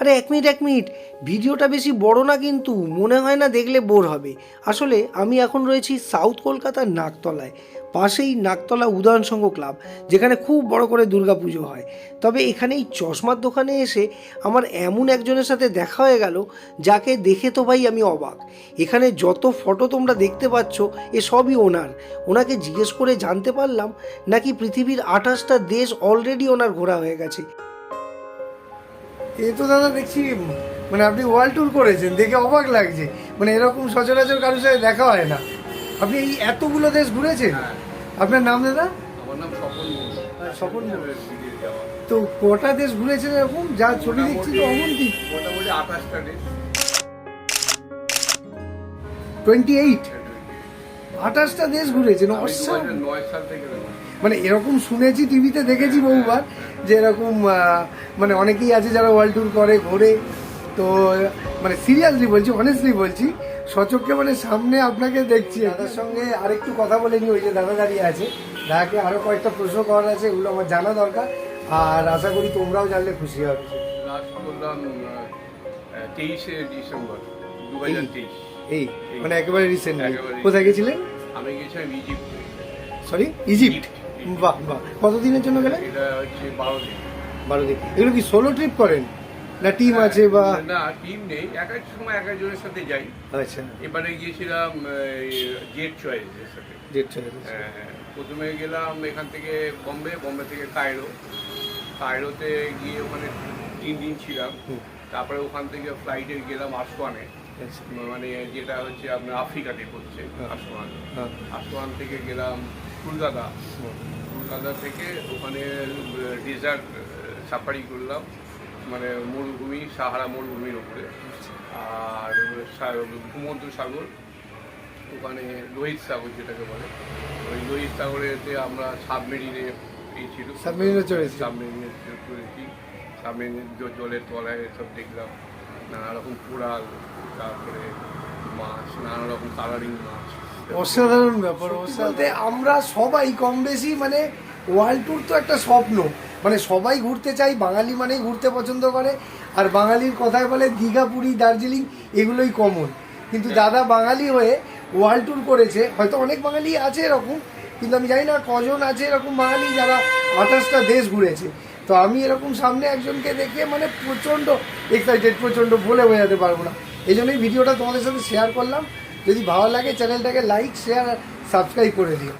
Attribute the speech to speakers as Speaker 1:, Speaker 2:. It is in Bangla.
Speaker 1: আরে এক মিনিট এক মিনিট। ভিডিওটা বেশি বড় না কিন্তু, মনে হয় না দেখলে বোর হবে। আসলে আমি এখন রয়েছি সাউথ কলকাতার নাকতলায় পাশেই নাকতলা উদয়ন সংঘ ক্লাব, যেখানে খুব বড় করে দুর্গাপুজো হয়। তবে এখানে এই চশমার দোকানে এসে আমার এমন একজনের সাথে দেখা হয়ে গেল, যাকে দেখে তো ভাই আমি অবাক। এখানে যত ফটো তোমরা দেখতে পাচ্ছ, এ সবই ওনার। ওনাকে জিজ্ঞেস করে জানতে পারলাম, নাকি পৃথিবীর আঠাশটা দেশ অলরেডি ওনার ঘোরা হয়ে গেছে।
Speaker 2: এ তো দাদা দেখছি মানে আপনি ওয়ার্ল্ড ট্যুর করেছেন দেখে অবাক লাগছে। মানে এরকম সচরাচর কারোর সাথে দেখা হয় না। আপনি এই এতগুলো দেশ ঘুরেছেন? আপনার নাম দাদা?
Speaker 3: স্বপন যাওয়া।
Speaker 2: তো কটা দেশ ঘুরেছেন এরকম? যা ছবি দেখছি তো অমন কি
Speaker 3: আঠাশটা
Speaker 2: টোয়েন্টি এইট আঠাশটা দেশ ঘুরেছেন
Speaker 3: হাজার নয় সাল থেকে।
Speaker 2: মানে এরকম শুনেছি টিভিতে দেখেছি বহুবার যে এরকম মানে অনেকেই আছে যারা ওয়ার্ল্ড ট্যুর করে ঘোরে। তো মানে সিরিয়াসলি বলছি অনেস্টলি বলছি সচক্ষে মানে সামনে আপনাকে দেখছি। দাদার সঙ্গে আরেকটু কথা বলে নিই ওই যে দাদা দাঁড়িয়ে আছে। দাদাকে আরও কয়েকটা প্রশ্ন করার আছে এগুলো আমার জানা দরকার। আর আশা করি তোমরাও জানলে খুশি হবে।
Speaker 3: তেইশে ডিসেম্বর দু হাজার তেইশ।
Speaker 2: এই মানে একেবারে রিসেন্টলি
Speaker 3: একেবারে
Speaker 2: কোথায় গেছিলেন
Speaker 3: আমি গেছিলাম ইজিপ্ট
Speaker 2: সরি ইজিপ্ট বাহ বাহ। কতদিনের জন্য গেলেন?
Speaker 3: এটা হচ্ছে বারো দিন।
Speaker 2: বারো দিন। এগুলো কি সোলো ট্রিপ করেন? না টিম আছে বা
Speaker 3: না টিম নেই। এক এক সময় এক একজনের সাথে যাই।
Speaker 2: আচ্ছা।
Speaker 3: এবারে গিয়েছিলাম জেট চয়েসের সাথে।
Speaker 2: জেট গেছে।
Speaker 3: হ্যাঁ, হ্যাঁ। প্রথমে গেলাম এখান থেকে বম্বে বম্বে থেকে কায়রো কায়রোতে গিয়ে ওখানে তিন দিন ছিলাম। তারপরে ওখান থেকে ফ্লাইটে গেলাম আসওয়ানে
Speaker 2: আচ্ছা।
Speaker 3: মানে যেটা হচ্ছে আপনার আফ্রিকাতে পড়ছে আসওয়ান
Speaker 2: হ্যাঁ।
Speaker 3: আসওয়ান থেকে গেলাম কলকাতা। কলকাতা থেকে ওখানে ডিজার্ট সাফারি করলাম। মানে মরুভূমি সাহারা মরুভূমির ওপরে। আর ভূমধ্য সাগর ওখানে লোহিত সাগর যেটাকে বলে। ওই লোহিত সাগরেতে আমরা সাবমেরিনে ছিল।
Speaker 2: সাবমেরিনে চড়েছি।
Speaker 3: সাবমেরিনে চড়েছি সাবমেরিনের জ- জলের তলায় সব দেখলাম। নানা রকম কোরাল তারপরে মাছ নানা রকম কালারিং মাছ।
Speaker 2: অসাধারণ ব্যাপার বলতে আমরা সবাই কম বেশি মানে ওয়ার্ল্ড ট্যুর তো একটা স্বপ্ন। মানে সবাই ঘুরতে চাই বাঙালি মানেই ঘুরতে পছন্দ করে আর বাঙালির কথায় বলে দীঘা পুরী দার্জিলিং এগুলোই কমন কিন্তু দাদা বাঙালি হয়ে ওয়ার্ল্ড ট্যুর করেছে হয়তো অনেক বাঙালি আছে এরকম কিন্তু আমি জানি না কজন আছে এরকম বাঙালি যারা আঠাশটা দেশ ঘুরেছে। তো আমি এরকম সামনে একজনকে দেখে মানে প্রচণ্ড এক্সাইটেড প্রচণ্ড বলে বোঝাতে পারব না। এই জন্যই ভিডিওটা তোমাদের সাথে শেয়ার করলাম। যদি ভালো লাগে চ্যানেলটাকে লাইক শেয়ার আর সাবস্ক্রাইব করে দিও।